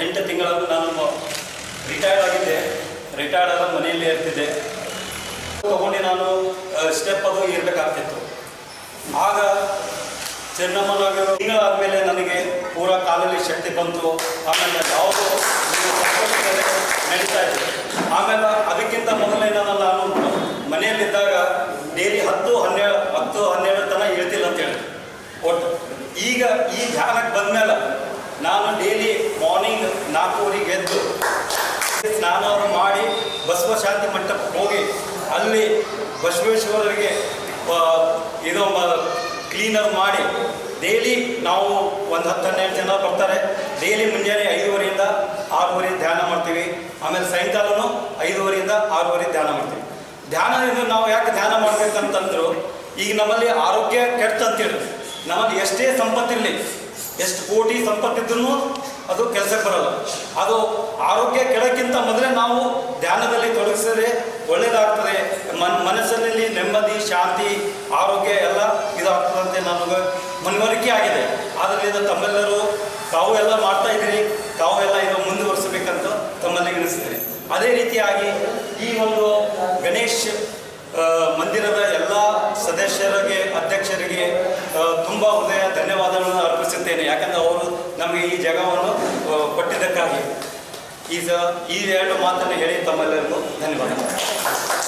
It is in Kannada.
ಎಂಟು ತಿಂಗಳಲ್ಲಿ ನಾನು ರಿಟೈರ್ಡ್ ಆಗಿದ್ದೆ. ರಿಟೈರ್ಡ್ ಆದ ಮನೆಯಲ್ಲೇ ಇರ್ತಿದ್ದೆ. ತಗೊಂಡು ನಾನು ಸ್ಟೆಪ್ ಅದು ಇರಬೇಕಾಗ್ತಿತ್ತು ಆಗ ಚೆನ್ನಮ್ಮನಾಗ ತಿಂಗಳಾದಮೇಲೆ ನನಗೆ ಪೂರ ಕಾಲಲ್ಲಿ ಶಕ್ತಿ ಬಂತು. ಆಮೇಲೆ ಯಾವುದೋ ನಡೀತಾ ಇತ್ತು. ಆಮೇಲೆ ಅದಕ್ಕಿಂತ ಮೊದಲೇ ನಾನು ಮನೆಯಲ್ಲಿದ್ದಾಗ ಡೈಲಿ ಹತ್ತು, ಹನ್ನೆರಡು ಹತ್ತು, ಹನ್ನೆರಡು ತನಕ ಹೇಳ್ತಿಲ್ಲ ಅಂತೇಳಿ ಒಟ್ಟು ಈಗ ಈ ಧ್ಯಾನಕ್ಕೆ ಬಂದಮೇಲೆ ನಾನು ಡೈಲಿ ನಾಲ್ಕೂವರೆಗೆ ಎದ್ದು ಸ್ನಾನವನ್ನು ಮಾಡಿ ಬಸವ ಶಾಂತಿ ಮಂಟಪಕ್ಕೆ ಹೋಗಿ ಅಲ್ಲಿ ಬಸವೇಶ್ವರರಿಗೆ ಇದು ಕ್ಲೀನರ್ ಮಾಡಿ ಡೈಲಿ ನಾವು ಒಂದು ಹತ್ತು ಹನ್ನೆರಡು ಜನ ಬರ್ತಾರೆ. ಡೈಲಿ ಮುಂಜಾನೆ ಐದೂವರೆಯಿಂದ ಆರೂವರೆ ಧ್ಯಾನ ಮಾಡ್ತೀವಿ. ಆಮೇಲೆ ಸಾಯಂಕಾಲನೂ ಐದೂವರೆಯಿಂದ ಆರೂವರೆ ಧ್ಯಾನ ಮಾಡ್ತೀವಿ. ಧ್ಯಾನದಿಂದ ನಾವು ಯಾಕೆ ಧ್ಯಾನ ಮಾಡಬೇಕಂತಂದ್ರು, ಈಗ ನಮ್ಮಲ್ಲಿ ಆರೋಗ್ಯ ಕೆಟ್ಟಂತೇಳಿ ನಮ್ಮಲ್ಲಿ ಎಷ್ಟೇ ಸಂಪತ್ತಿರಲಿ, ಎಷ್ಟು ಕೋಟಿ ಸಂಪತ್ತಿದ್ರೂ ಅದು ಕೆಲಸಕ್ಕೆ ಬರಲ್ಲ. ಅದು ಆರೋಗ್ಯ ಕೆಡಕ್ಕಿಂತ ಮೊದಲೇ ನಾವು ಧ್ಯಾನದಲ್ಲಿ ತೊಡಗಿಸಿದರೆ ಒಳ್ಳೆಯದಾಗ್ತದೆ ಮನ್ ಮನಸ್ಸಿನಲ್ಲಿ ನೆಮ್ಮದಿ, ಶಾಂತಿ, ಆರೋಗ್ಯ ಎಲ್ಲ ಇದಾಗ್ತದಂತೆ ನಮಗೆ ಮನವರಿಕೆ ಆಗಿದೆ. ಆದ್ದರಿಂದ ತಮ್ಮೆಲ್ಲರೂ ತಾವು ಎಲ್ಲ ಮಾಡ್ತಾ ಇದ್ದೀರಿ. ತಾವು ಎಲ್ಲ ಇದು ಮುಂದುವರಿಸಬೇಕಂತ ತಮ್ಮಲ್ಲಿ ಗಣಿಸಿದ್ದೀರಿ ಅದೇ ರೀತಿಯಾಗಿ ಈ ಒಂದು ಗಣೇಶ್ ಮಂದಿರದ ಎಲ್ಲ ಸದಸ್ಯರಿಗೆ, ಅಧ್ಯಕ್ಷರಿಗೆ ತುಂಬ ಹೃದಯ ಧನ್ಯವಾದಗಳನ್ನು ಅರ್ಪಿಸುತ್ತೇನೆ. ಯಾಕಂದರೆ ಅವರು ನಮಗೆ ಈ ಜಾಗವನ್ನು ಇದಕ್ಕಾಗಿ ಈಗ ಈ ಎರಡು ಮಾತನ್ನು ಹೇಳಿ ತಮ್ಮೆಲ್ಲರಿಗೂ ಧನ್ಯವಾದಗಳು.